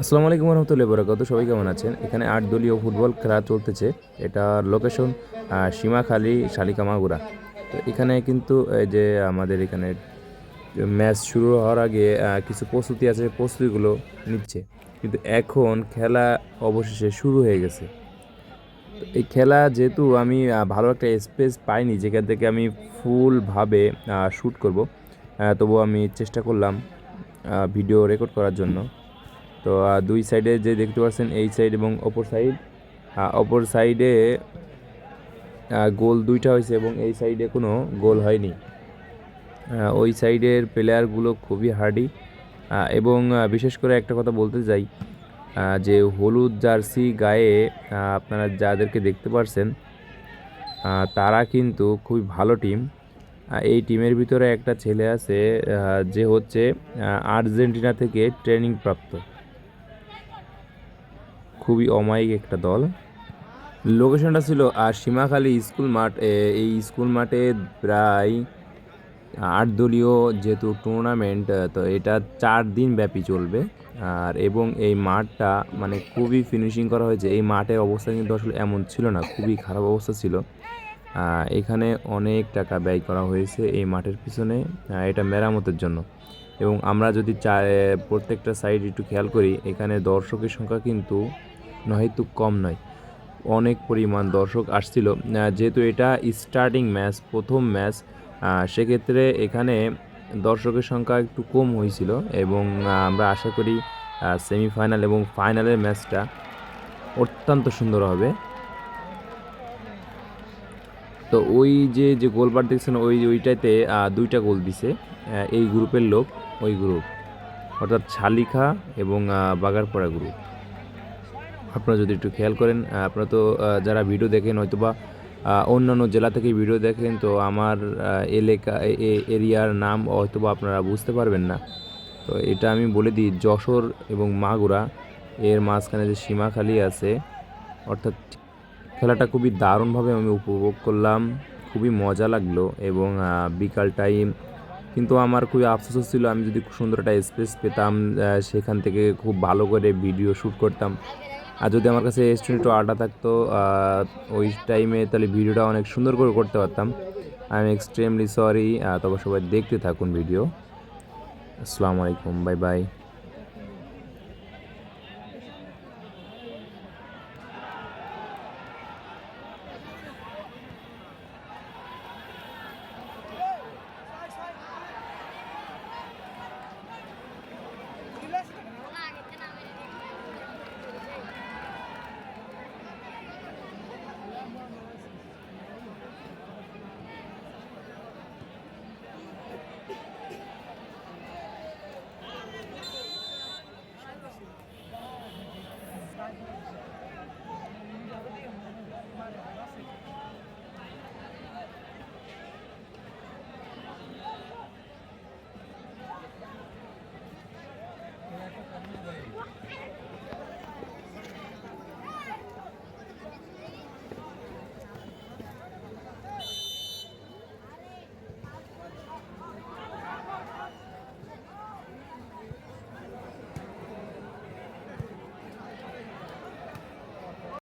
আসসালামু আলাইকুম রহমতুল্লাহ বরাকাত সবাই কেমন আছেন? এখানে আট দলীয় ফুটবল খেলা চলতেছে। এটার লোকেশন সীমাখালী শালিকামাগুড়া তো এখানে কিন্তু, এই যে আমাদের এখানে ম্যাচ শুরু হওয়ার আগে কিছু প্রস্তুতি আছে প্রস্তুতিগুলো নিচ্ছে। কিন্তু এখন খেলা অবশেষে শুরু হয়ে গেছে। এই খেলা যেহেতু আমি ভালো একটা স্পেস পাইনি, যেখান থেকে আমি ফুলভাবে শ্যুট করব তবু আমি চেষ্টা করলাম ভিডিও রেকর্ড করার জন্য। তো দুই সাইডে যে দেখতে পাচ্ছেন, এই সাইড এবং অপর সাইড অপর সাইডে গোল দুইটা হয়েছে এবং এই সাইডে কোনো গোল হয়নি। ওই সাইডের প্লেয়ারগুলো খুবই হার্ডি এবং বিশেষ করে একটা কথা বলতে চাই যে হলুদ জার্সি গায়ে আপনারা যাদেরকে দেখতে পারছেন তারা কিন্তু খুবই ভালো টিম এই টিমের ভিতরে একটা ছেলে আছে যে হচ্ছে আর্জেন্টিনা থেকে ট্রেনিং প্রাপ্ত খুবই অমায়িক একটা দল। লোকেশনটা ছিল আর সীমাখালী স্কুল মাঠ এই স্কুল মাঠে প্রায় আট দলীয় যেহেতু টুর্নামেন্ট তো এটা চার দিন ব্যাপী চলবে। আর, এবং এই মাঠটা মানে খুবই ফিনিশিং করা হয়েছে। এই মাঠের অবস্থা কিন্তু আসলে এমন ছিল না, খুবই খারাপ অবস্থা ছিল। এখানে অনেক টাকা ব্যয় করা হয়েছে এই মাঠের পিছনে এটা মেরামতের জন্য। এবং আমরা যদি চা প্রত্যেকটা সাইড একটু খেয়াল করি, এখানে দর্শকের সংখ্যা কিন্তু নহেতু কম নয়। অনেক পরিমাণ দর্শক আসছিল। যেহেতু এটা স্টার্টিং ম্যাচ প্রথম ম্যাচ সেক্ষেত্রে এখানে দর্শকের সংখ্যা একটু কম হয়েছিল এবং আমরা আশা করি সেমিফাইনাল এবং ফাইনালের ম্যাচটা অত্যন্ত সুন্দর হবে। তো ওই যে যে গোলবার দেখছেন, ওই ওইটাতে দুইটা গোল দিছে এই গ্রুপের লোক, ওই গ্রুপ অর্থাৎ শালিখা এবং বাগারপাড়া গ্রুপ আপনারা যদি একটু খেয়াল করেন আপনারা তো যারা ভিডিও দেখেন, হয়তোবা অন্যান্য জেলা থেকে ভিডিও দেখেন, তো আমার এলাকা এরিয়ার নাম হয়তোবা আপনারা বুঝতে পারবেন না। তো এটা আমি বলে দিই, যশোর এবং মাগুরা, এর মাঝখানে যে সীমাখালি আছে, অর্থাৎ খেলাটা খুবই দারুণভাবে আমি উপভোগ করলাম, খুবই মজা লাগল এবং বিকাল টাইম কিন্তু আমার খুবই আফসোস ছিল, আমি যদি সুন্দর একটা স্পেস পেতাম সেখান থেকে খুব ভালো করে ভিডিও শ্যুট করতাম। আর যদি আমার কাছে স্টুডিও আটা থাকতো ওই টাইমে তাহলে ভিডিওটা অনেক সুন্দর করে করতে পারতাম। আই এম এক্সট্রিমলি সরি তবে সবাই দেখতে থাকুন ভিডিও আসসালামু আলাইকুম বাই বাই